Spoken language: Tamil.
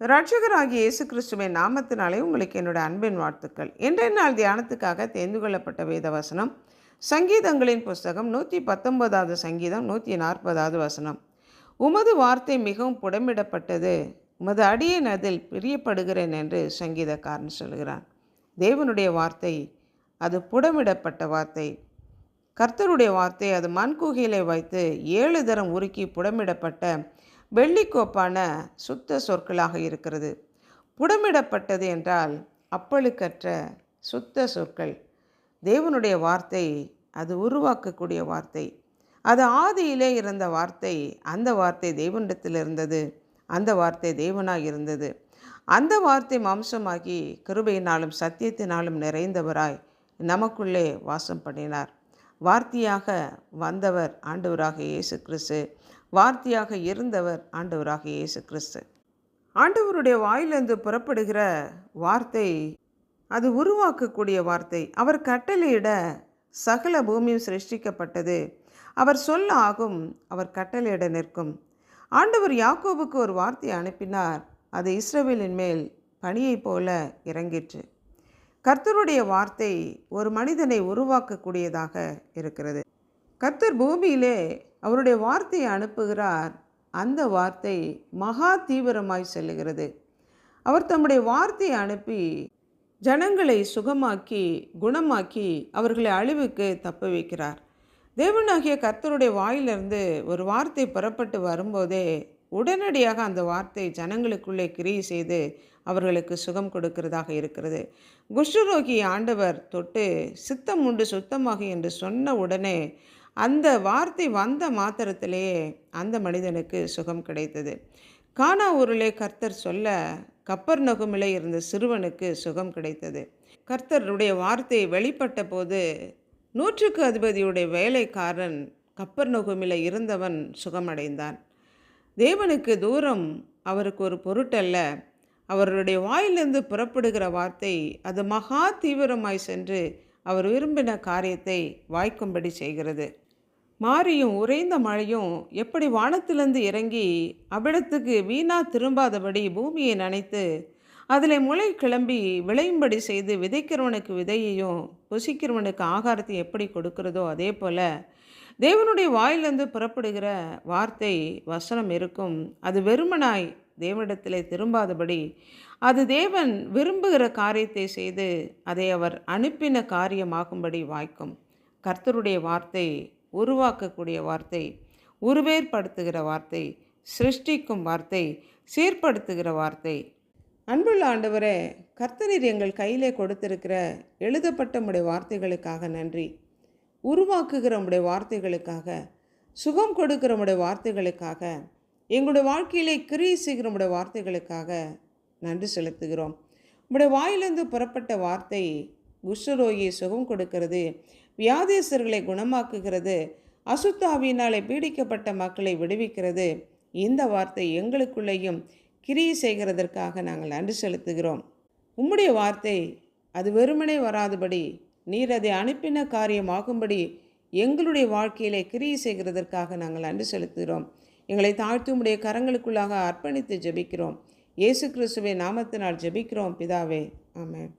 ரட்சகராகிய இயேசு கிறிஸ்துவின் நாமத்தினாலே உங்களுக்கு என்னோட அன்பின் வாழ்த்துக்கள். இன்றைய நாள் தியானத்துக்காக தேர்ந்து கொள்ளப்பட்ட வேத வசனம் சங்கீதங்களின் புஸ்தகம் நூற்றி பத்தொன்பதாவது சங்கீதம் நூற்றி நாற்பதாவது வசனம். உமது வார்த்தை மிகவும் புடமிடப்பட்டது உமது அடியின் அதில் பிரியப்படுகிறேன் என்று சங்கீதக்காரன் சொல்கிறான் தேவனுடைய வார்த்தை அது புடமிடப்பட்ட வார்த்தை. கர்த்தருடைய வார்த்தை அது மண்குகையிலே வைத்து ஏழு தரம் உருக்கி புடமிடப்பட்ட வெள்ளிக்கோப்பான சுத்த சொற்களாக இருக்கிறது. புடமிடப்பட்டது என்றால் அப்பழுக்கற்ற சுத்த சொற்கள். தேவனுடைய வார்த்தை அது உருவாக்கக்கூடிய வார்த்தை. அது ஆதியிலே இருந்த வார்த்தை அந்த வார்த்தை தேவனிடத்தில் இருந்தது அந்த வார்த்தை தேவனாக இருந்தது. அந்த வார்த்தை மாம்சமாகி கிருபையினாலும் சத்தியத்தினாலும் நிறைந்தவராய் நமக்குள்ளே வாசம் பண்ணினார். வார்த்தையாக வந்தவர் ஆண்டவராக இயேசு கிறிஸ்து. வார்த்தையாக இருந்தவர் ஆண்டவராக இயேசு கிறிஸ்து. ஆண்டவருடைய வாயிலிருந்து புறப்படுகிற வார்த்தை அது உருவாக்கக்கூடிய வார்த்தை. அவர் கட்டளையிட சகல பூமியும் சிருஷ்டிக்கப்பட்டது. அவர் சொல்ல ஆகும் அவர் கட்டளையிட நிற்கும். ஆண்டவர் யாக்கோபுக்கு ஒரு வார்த்தை அனுப்பினார். அது இஸ்ரவேலின் மேல் பணியைப் போல இறங்கிற்று. கர்த்தருடைய வார்த்தை ஒரு மனிதனை உருவாக்கக்கூடியதாக இருக்கிறது. கர்த்தர் பூமியிலே அவருடைய வார்த்தையை அனுப்புகிறார். அந்த வார்த்தை மகா தீவிரமாய் செல்லுகிறது. அவர் தம்முடைய வார்த்தையை அனுப்பி ஜனங்களை சுகமாக்கி குணமாக்கி அவர்களை அழிவுக்கு தப்ப வைக்கிறார் தேவனாகிய கர்த்தருடைய வாயிலிருந்து ஒரு வார்த்தை புறப்பட்டு வரும்போதே உடனடியாக அந்த வார்த்தை ஜனங்களுக்குள்ளே கிரியை செய்து அவர்களுக்கு சுகம் கொடுக்கிறதாக இருக்கிறது. குஷ்டரோகி ஆண்டவர் தொட்டு சித்தம் உண்டு சுத்தமாக என்று சொன்ன உடனே அந்த வார்த்தை வந்த மாத்திரத்திலேயே அந்த மனிதனுக்கு சுகம் கிடைத்தது. கானா ஊரிலே கர்த்தர் சொல்ல கப்பர் நகுமிலே இருந்த சிறுவனுக்கு சுகம் கிடைத்தது. கர்த்தருடைய வார்த்தை வெளிப்பட்ட போது நூற்றுக்கு அதிபதியுடைய வேலைக்காரன் கப்பர் நகுமில இருந்தவன் சுகமடைந்தான். தேவனுக்கு தூரம் அவருக்கு ஒரு பொருட்டல்ல. அவருடைய வாயிலிருந்து புறப்படுகிற வார்த்தை அது மகா தீவிரமாய் சென்று அவர் விரும்பின காரியத்தை வாய்க்கும்படி செய்கிறது. மாரியும் உறைந்த மழையும் எப்படி வானத்திலிருந்து இறங்கி அவ்விடத்துக்கு வீணா திரும்பாதபடி பூமியை நனைத்து அதில் முளை கிளம்பி விளையும்படி செய்து விதைக்கிறவனுக்கு விதையையும் புசிக்கிறவனுக்கு ஆகாரத்தை எப்படி கொடுக்கிறதோ அதே போல் தேவனுடைய வாயிலிருந்து புறப்படுகிற வார்த்தை வசனம் இருக்கும். அது வெறுமனாய் தேவனிடத்திலே திரும்பாதபடி அது தேவன் விரும்புகிற காரியத்தை செய்து அதை அவர் அனுப்பின காரியமாகும்படி வாய்க்கும். கர்த்தருடைய வார்த்தை உருவாக்கக்கூடிய வார்த்தை உருவேற்படுத்துகிற வார்த்தை சிருஷ்டிக்கும் வார்த்தை சீர்படுத்துகிற வார்த்தை. அன்புள்ள ஆண்டவரே கர்த்தரீர் எங்கள் கையிலே கொடுத்திருக்கிற எழுதப்பட்ட உடைய வார்த்தைகளுக்காக நன்றி. உருவாக்குகிற உடைய வார்த்தைகளுக்காக சுகம் கொடுக்கிற உடைய வார்த்தைகளுக்காக எங்களுடைய வாழ்க்கையிலே கிரியை செய்கிற உடைய வார்த்தைகளுக்காக நன்றி செலுத்துகிறோம். உடைய வாயிலிருந்து புறப்பட்ட வார்த்தை குஷ்டரோகியை சுகம் கொடுக்கிறது. வியாதேசர்களை குணமாக்குகிறது. அசுத்தாவினாலே பீடிக்கப்பட்ட மக்களை விடுவிக்கிறது. இந்த வார்த்தை எங்களுக்குள்ளேயும் கிரியை செய்கிறதற்காக நாங்கள் நன்றி செலுத்துகிறோம். உம்முடைய வார்த்தை அது வெறுமனே வராதபடி நீர் அதை அனுப்பின காரியமாகும்படி எங்களுடைய வாழ்க்கையிலே கிரியை செய்கிறதற்காக நாங்கள் நன்றி செலுத்துகிறோம். எங்களை தாழ்த்தி உம்முடைய கரங்களுக்குள்ளாக அர்ப்பணித்து ஜெபிக்கிறோம். இயேசு கிறிஸ்துவை நாமத்தினால் ஜெபிக்கிறோம். பிதாவே ஆமாம்